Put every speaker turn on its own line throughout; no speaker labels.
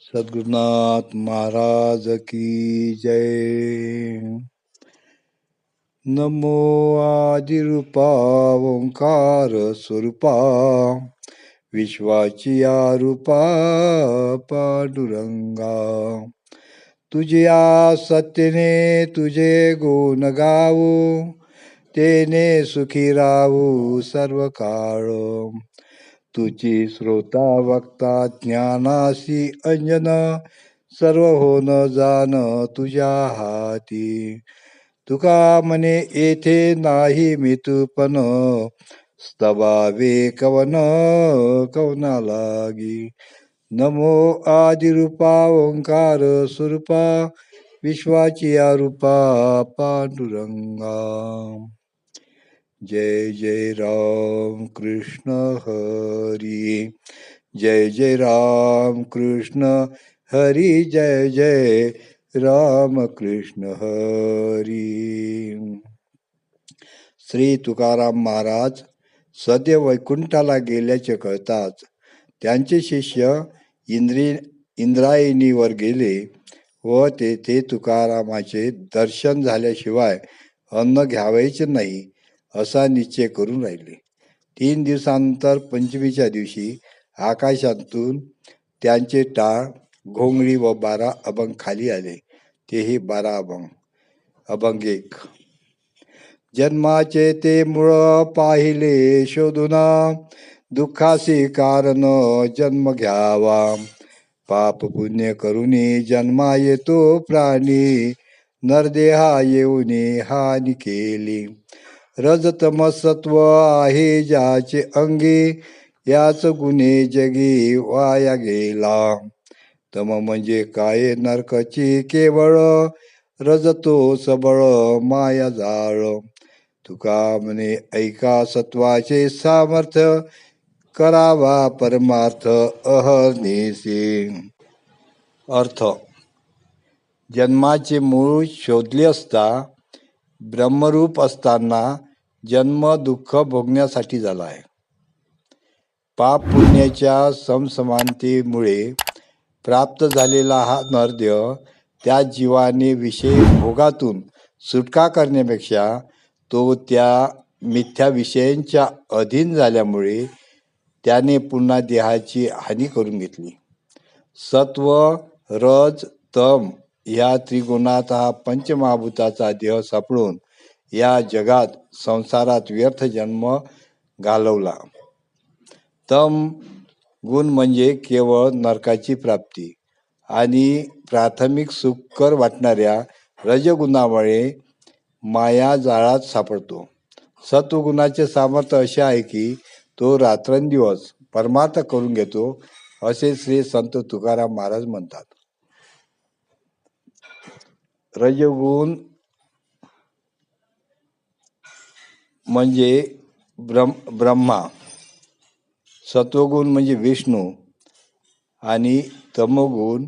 सद्गुरुनाथ महाराज की जय। नमो आदिरूपा ओंकार स्वरूपा विश्वाची रूपा पांडुरंगा। तुझ्या सत्यने तुझे गुण गाऊ तेने सुखी राहू सर्व काळ तुझी श्रोता वक्ता ज्ञानासी अंजन सर्व होन जाण तुझ्या हाती. तुका म्हणे येथे नाही मी तूपन स्तवावे कवन कवना लागी. नमो आदिरूपा ओंकार स्वरूपा विश्वाची रूपा पांडुरंगा. जय जय राम कृष्ण हरी। जय जय राम कृष्ण हरी। जय जय राम कृष्ण हरी। श्री तुकाराम महाराज सद्य वैकुंठाला गेल्याचे कळताच त्यांचे शिष्य इंद्री इंद्रायणीवर गेले व तेथे तुकारामाचे दर्शन झाल्याशिवाय अन्न घ्यावायचे नाही. असा निश्चय करून राहिले. तीन दिवसानंतर पंचमीच्या दिवशी आकाशातून त्यांचे टाळ घोंगडी व बारा अभंग खाली आले. तेही बारा अभंग. अभंग एक. जन्माचे ते मूळ पाहिले शोधुना दुःखासी कारण जन्म घ्यावा. पाप पुण्य करुनी जन्मा येतो प्राणी. नरदेहा येऊनी हानी केली. रजतमसत्व आहे ज्याचे अंगी याच गुन्हे जगी वाया गेला. तम म्हणजे काय नरकची केवळ? रजतो सबळ माया जाळ. तुका म्हणे ऐका सत्वाचे सामर्थ्य करावा परमार्थ अहर्निसी अर्थ. जन्माचे मूळ शोधले असता ब्रह्मरूप असताना जन्म दुःख भोगण्यासाठी झाला आहे. पाप पुण्याच्या समसमानतेमुळे प्राप्त झालेला हा नरदेह त्या जीवाने विषय भोगातून सुटका करण्यापेक्षा तो त्या मिथ्या विषयांच्या अधीन झाल्यामुळे त्याने पुन्हा देहाची हानी करून घेतली. सत्व रज तम या त्रिगुणात हा पंचमहाभूताचा देह सापडून या जगात संसारात व्यर्थ जन्म घालवला. तम गुण म्हणजे केवळ नरकाची प्राप्ती आणि प्राथमिक सुखकर वाटणाऱ्या रजगुणामुळे माया जाळात सापडतो. सत्वगुणाचे सामर्थ्य असे आहे की तो रात्रंदिवस परमार्थ करून घेतो असे श्री संत तुकाराम महाराज म्हणतात. रजगुण म्हणजे ब्रह्म ब्रह्मा. सत्वगुण म्हणजे विष्णू आणि तमोगुण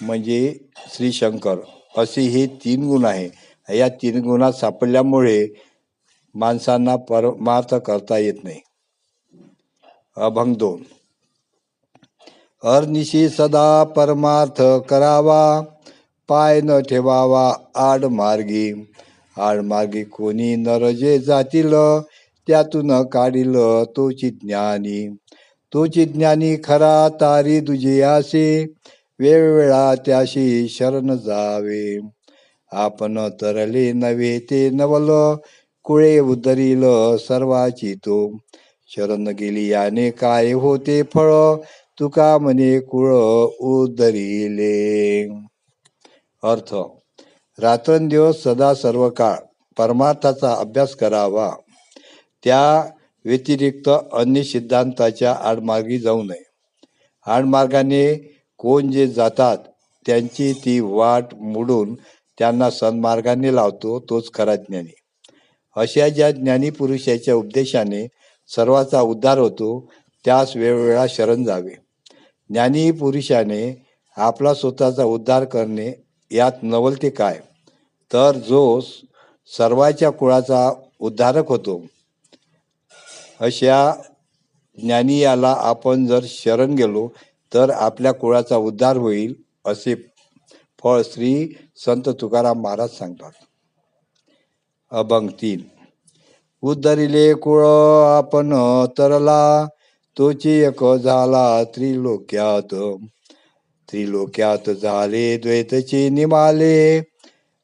म्हणजे श्रीशंकर. असे हे तीन गुण आहे. या तीन गुणात सापडल्यामुळे माणसांना परमार्थ करता येत नाही. अभंग दोन. अर्निशी सदा परमार्थ करावा. पाय न ठेवावा आड मार्गी. आडमार्गी कोणी नरजे जातील त्यातून काढील तोची ज्ञानी. तोची ज्ञानी खरा तारी तुझी आसे वेळवेळा त्याशी शरण जावे. आपण तरले नव्हे ते नवल कुळे उदरील सर्वाची तो. शरण गेली याने काय होते फळ तुका म्हणे कुळ उदरिले. अर्थ रात्रंदिवस सदा सर्व काळ परमार्थाचा अभ्यास करावा. त्या व्यतिरिक्त अन्य सिद्धांताच्या आडमार्गी जाऊ नये. आडमार्गाने कोण जे जातात त्यांची ती वाट मोडून त्यांना सन्मार्गाने लावतो तोच खरा ज्ञानी. अशा ज्या ज्ञानीपुरुषाच्या उपदेशाने सर्वाचा उद्धार होतो त्यास वेळोवेळा शरण जावे. ज्ञानी पुरुषाने आपला स्वतःचा उद्धार करणे यात नवलते काय? तर जो सर्वाच्या कुळाचा उद्धारक होतो अशा ज्ञानी याला आपण जर शरण गेलो तर आपल्या कुळाचा उद्धार होईल असे फळ श्री संत तुकाराम महाराज सांगतात. अभंग तीन. उद्धरिले कुळ आपण तरला तोची एक झाला त्रिलोक्यात. त्रिलोक्यात झाले द्वैतचे निमाले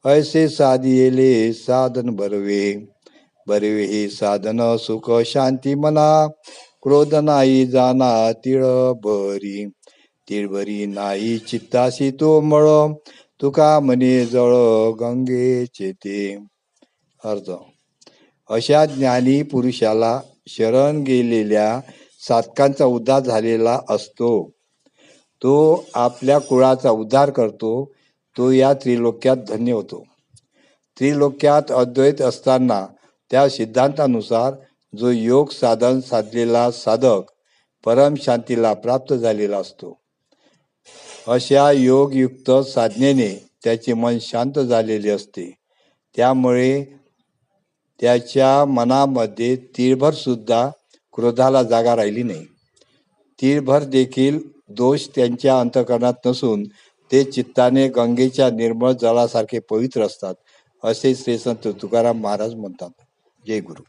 ऐसे साधिले साधन बरवे. बरवे हे साधन सुख शांती मना क्रोध नाही जाना तिळ भरी तिळभरी नाही चित्ताशी तो मळ तुका म्हणे जळ गंगेचे ते अर्थ अशा ज्ञानी पुरुषाला शरण गेलेल्या साधकांचा उद्धार झालेला असतो. तो आपल्या कुळाचा उद्धार करतो तो या त्रिलोक्यात धन्य होतो. त्रिलोक्यात अद्वैत असताना त्या सिद्धांतानुसार जो योग साधन साधलेला साधक परम शांतीला प्राप्त झालेला असतो. अशा योगयुक्त साधनेने त्याचे मन शांत झालेले असते. त्यामुळे त्याच्या मनामध्ये तीळभर सुद्धा क्रोधाला जागा राहिली नाही. तीळभर देखील दोष त्यांच्या अंतकरणात नसून ते चित्ताने गंगेच्या निर्मळ जलासारखे पवित्र असतात असे श्री संत तुकाराम महाराज म्हणतात. जय गुरु.